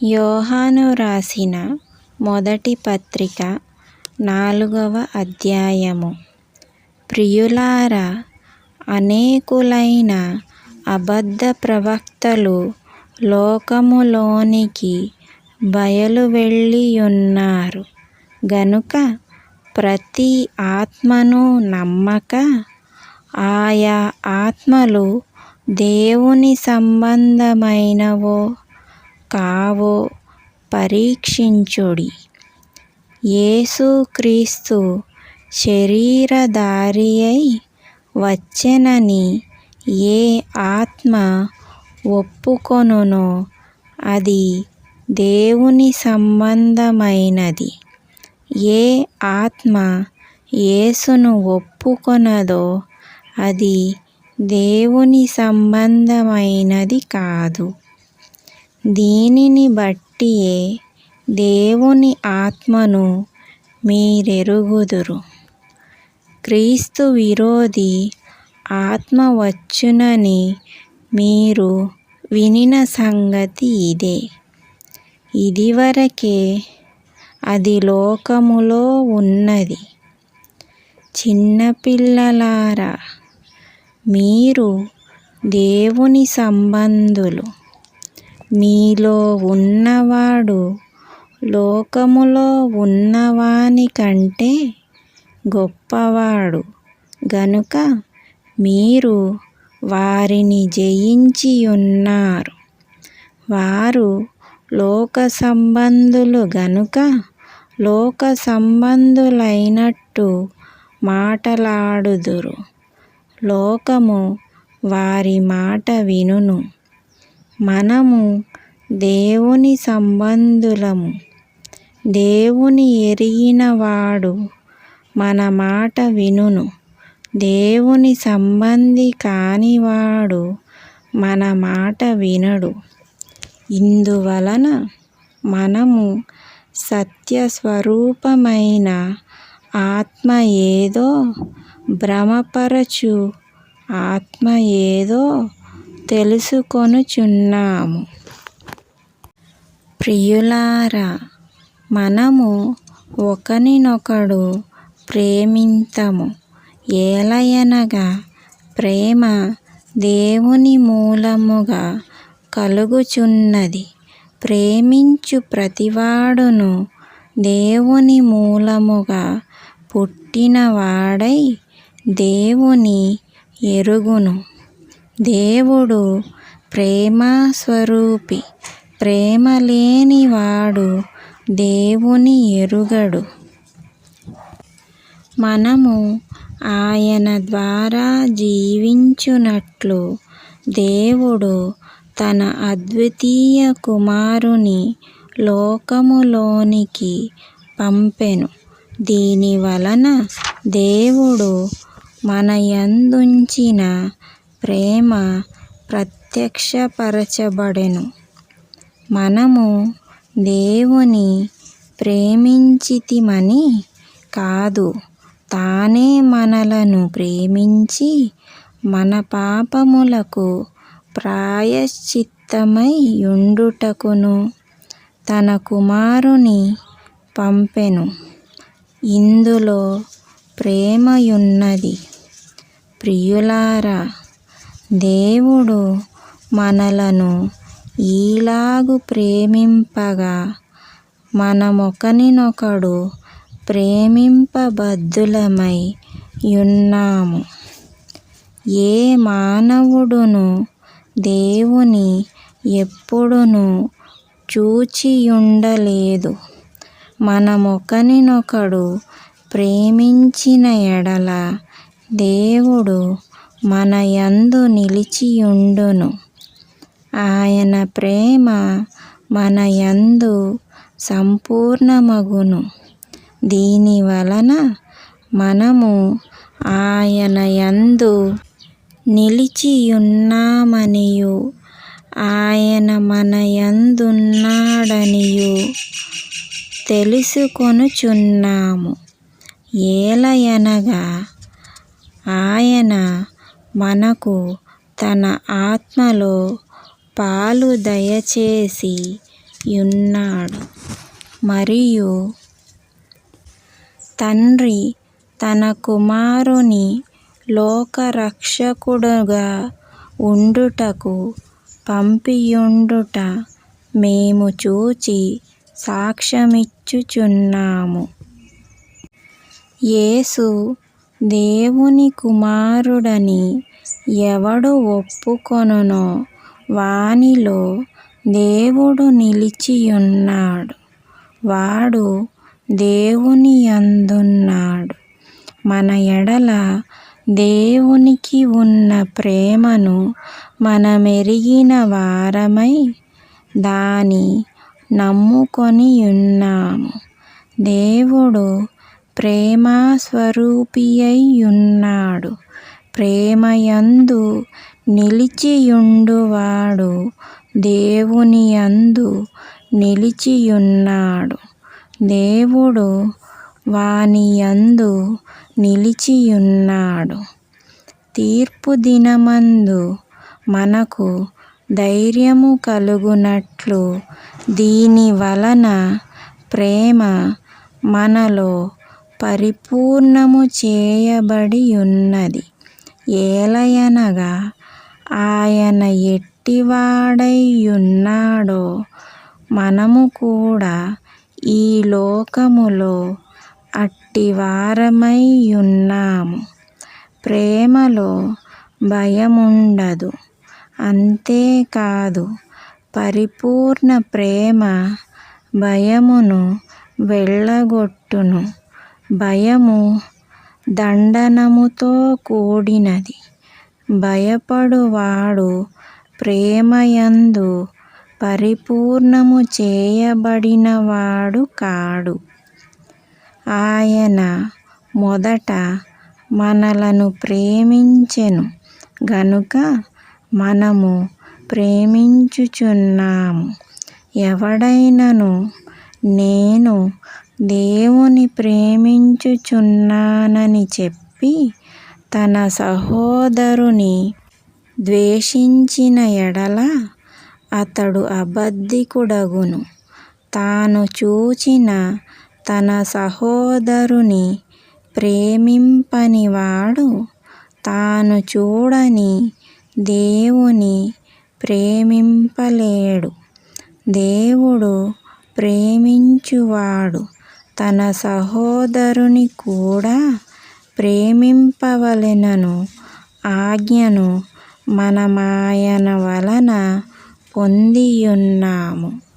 యోహాను రాసిన మొదటి పత్రిక నాలుగవ అధ్యాయము. ప్రియులారా అనేకులైన అబద్ధ ప్రవక్తలు లోకములోనికి బయలు వెళ్ళియున్నారు. గనుక ప్రతి ఆత్మను నమ్మక ఆయా ఆత్మలు దేవుని సంబంధమైనవో కావో పరీక్షించుడి. యేసుక్రీస్తు శరీరధారియై వచ్చెనని ఏ ఆత్మ ఒప్పుకొనునో అది దేవుని సంబంధమైనది. ఏ ఆత్మ యేసును ఒప్పుకొనదో అది దేవుని సంబంధమైనది కాదు. దీనిని బట్టియే దేవుని ఆత్మను మీరెరుగుదురు. క్రీస్తు విరోధి ఆత్మ వచ్చునని మీరు వినిన సంగతి ఇదే. ఇదివరకే అది లోకములో ఉన్నది. చిన్నపిల్లలారా మీరు దేవుని సంబంధులు. మీలో ఉన్నవాడు లోకములో ఉన్నవాని కంటే గొప్పవాడు. గనుక మీరు వారిని జయించి ఉన్నారు వారు లోక సంబంధులు గనుక లోక సంబంధులైనట్టు మాటలాడుదురు. లోకము వారి మాట వినును. మనము దేవుని సంబంధులము. దేవుని ఎరిగినవాడు మన మాట వినును. దేవుని సంబంధి కానివాడు మన మాట వినడు. ఇందువలన మనము సత్యస్వరూపమైన ఆత్మ ఏదో భ్రమపరచు ఆత్మ ఏదో తెలుసుకొనుచున్నాము. ప్రియులారా మనము ఒకనినొకడు ప్రేమింతము. ఏలయనగా ప్రేమ దేవుని మూలముగా కలుగుచున్నది. ప్రేమించు ప్రతివాడును దేవుని మూలముగా పుట్టినవాడై దేవుని ఎరుగును. దేవుడు ప్రేమస్వరూపి ప్రేమ లేనివాడు దేవుని ఎరుగడు. మనము ఆయన ద్వారా జీవించునట్లు దేవుడు తన అద్వితీయ కుమారుని లోకములోనికి పంపెను. దీనివలన దేవుడు మన యందుంచిన ప్రేమ ప్రత్యక్షపరచబడెను. మనము దేవుని ప్రేమించితిమని కాదు తానే మనలను ప్రేమించి మన పాపములకు ప్రాయశ్చిత్తమై యుండుటకును తన కుమారుని పంపెను. ఇందులో ప్రేమయున్నది. ప్రియులారా దేవుడు మనలను ఈలాగు ప్రేమింపగా మనమొకనినొకడు ప్రేమింపబద్ధులమై యున్నాము ఏ మానవుడును దేవుని ఎప్పుడును చూచియుండలేదు. మనమొకనినొకడు ప్రేమించిన ఎడల దేవుడు మన యందు నిలిచియుండును. ఆయన ప్రేమ మన యందు సంపూర్ణమగును దీనివలన మనము ఆయన యందు నిలిచియున్నామనియు. ఆయన మన యందున్నాడనియు తెలుసుకొనుచున్నాము. ఏలయనగా ఆయన మనకు తన ఆత్మలో పాలు దయచేసి యున్నాడు మరియు తండ్రి తన కుమారుని లోకరక్షకుడుగా ఉండుటకు పంపియుండుట మేము చూచి సాక్ష్యమిచ్చుచున్నాము. యేసు దేవుని కుమారుడని ఎవడు ఒప్పుకొనునో వానిలో దేవుడు నిలిచియున్నాడు. వాడు దేవుని యందున్నాడు మన ఎడల దేవునికి ఉన్న ప్రేమను మనమెరిగిన వారమై దాని నమ్ముకొని ఉన్నాము దేవుడు ప్రేమస్వరూపి అయి ఉన్నాడు. ప్రేమయందు నిలిచియుండువాడు దేవునియందు నిలిచియున్నాడు. దేవుడు వానియందు నిలిచియున్నాడు. తీర్పు దినమందు మనకు ధైర్యము కలుగునట్లు దీని వలన ప్రేమ మనలో పరిపూర్ణము చేయబడి ఉన్నది ఏలయనగా ఆయన ఎట్టివాడైయున్నాడో మనము కూడా ఈ లోకములో అట్టివారమైయున్నాము ప్రేమలో భయముండదు. అంతేకాదు పరిపూర్ణ ప్రేమ భయమును వెళ్ళగొట్టును భయము దండనముతో కూడినది. భయపడువాడు ప్రేమయందు పరిపూర్ణము చేయబడినవాడు కాడు. ఆయన మొదట మనలను ప్రేమించెను. గనుక మనము ప్రేమించుచున్నాము. ఎవడైనను నేను దేవుని ప్రేమించుచున్నానని చెప్పి తన సహోదరుని ద్వేషించిన ఎడల అతడు అబద్ధికుడగును. తాను చూచిన తన సహోదరుని ప్రేమింపనివాడు తాను చూడని దేవుని ప్రేమింపలేడు. దేవుడు ప్రేమించువాడు. తన సహోదరుని కూడా ప్రేమింపవలెనను. ఆజ్ఞను మనమాయన వలన పొందియున్నాము.